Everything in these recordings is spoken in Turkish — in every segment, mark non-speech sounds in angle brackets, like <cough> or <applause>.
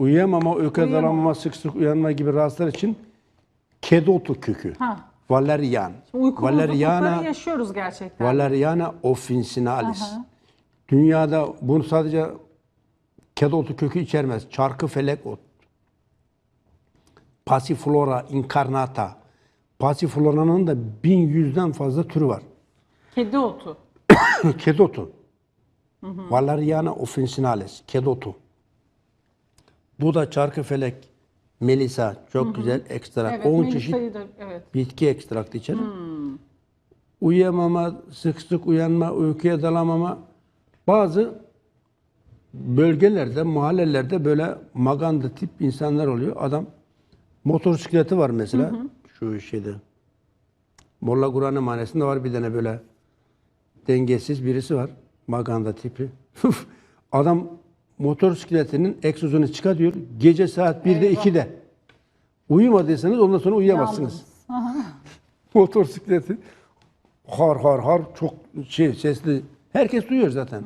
Uyuyamama, Uyuyamama. dalamama, sık sık uyanma gibi rahatsızlar için kedi otu kökü. Ha. Valerian. Uyku Valeriana, yaşıyoruz gerçekten. Valeriana officinalis. Aha. Dünyada bunu sadece kedi otu kökü içermez. Çarkı felek ot. Passiflora incarnata. Passiflora'nın da 1100'den fazla türü var. Kedi otu. <coughs> kedi otu. Valeriana officinalis. Kedi otu. Bu da çarkı felek, melisa çok güzel ekstrak. Evet, 10 çeşit da evet. bitki ekstraktı içerir. Uyuyamama, sık sık uyanma, uykuya dalamama. Bazı bölgelerde, mahallelerde böyle maganda tip insanlar oluyor. Adam motosikleti var mesela. Şu şeyde. Molla Kur'an'ın mahallesinde var bir tane böyle dengesiz birisi var. Maganda tipi. <laughs> Adam motosikletinin egzozunu çıkartıyor. Gece saat 1'de Eyvah. 2'de. Uyumadıysanız ondan sonra uyuyamazsınız <laughs> motosikleti har har har çok şey sesli. Herkes duyuyor zaten.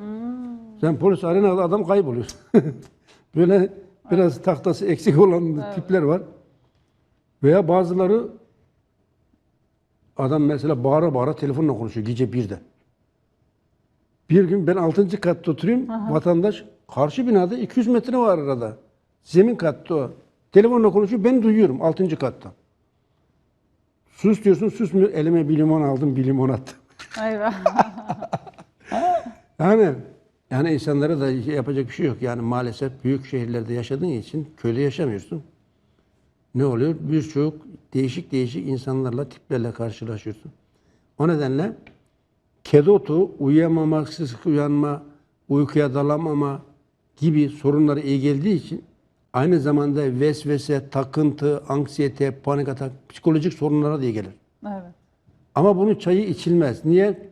Sen polis arenada adam kayboluyor. <laughs> Böyle biraz tahtası eksik olan tipler var. Veya bazıları adam mesela bağıra bağıra telefonla konuşuyor gece birde. Bir gün ben 6. katta oturuyorum. Vatandaş karşı binada 200 metre var arada. Zemin katta o. Telefonla konuşuyor. Ben duyuyorum 6. katta. Sus diyorsun susmuyor. Elime bir limon aldım bir limon attım. Eyvah. <laughs> Yani yani insanlara da yapacak bir şey yok. Yani maalesef büyük şehirlerde yaşadığın için köyde yaşamıyorsun. Ne oluyor? Birçok değişik değişik insanlarla, tiplerle karşılaşıyorsun. O nedenle kedi otu, uyuyamama, sık sık uyanma, uykuya dalamama gibi sorunlara iyi geldiği için aynı zamanda vesvese, takıntı, anksiyete, panik atak, psikolojik sorunlara da iyi gelir. evet. Ama bunun çayı içilmez. Niye?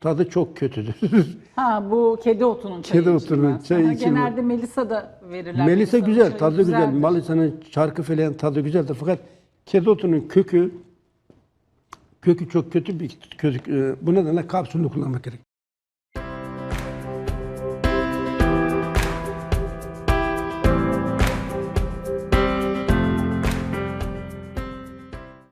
Tadı çok kötüdür. <laughs> Ha bu kedi otunun çayı. Kedi otunun içilmez. çayı Aha, içilmez. Genelde Melisa da verirler. Melisa Melisa'nın güzel, çayı tadı güzel. güzeldir. Melisa'nın çarkı feleğin tadı güzeldir. Fakat kedi otunun kökü kökü çok kötü bir kötü. e, Bu nedenle kapsülünü kullanmak gerek.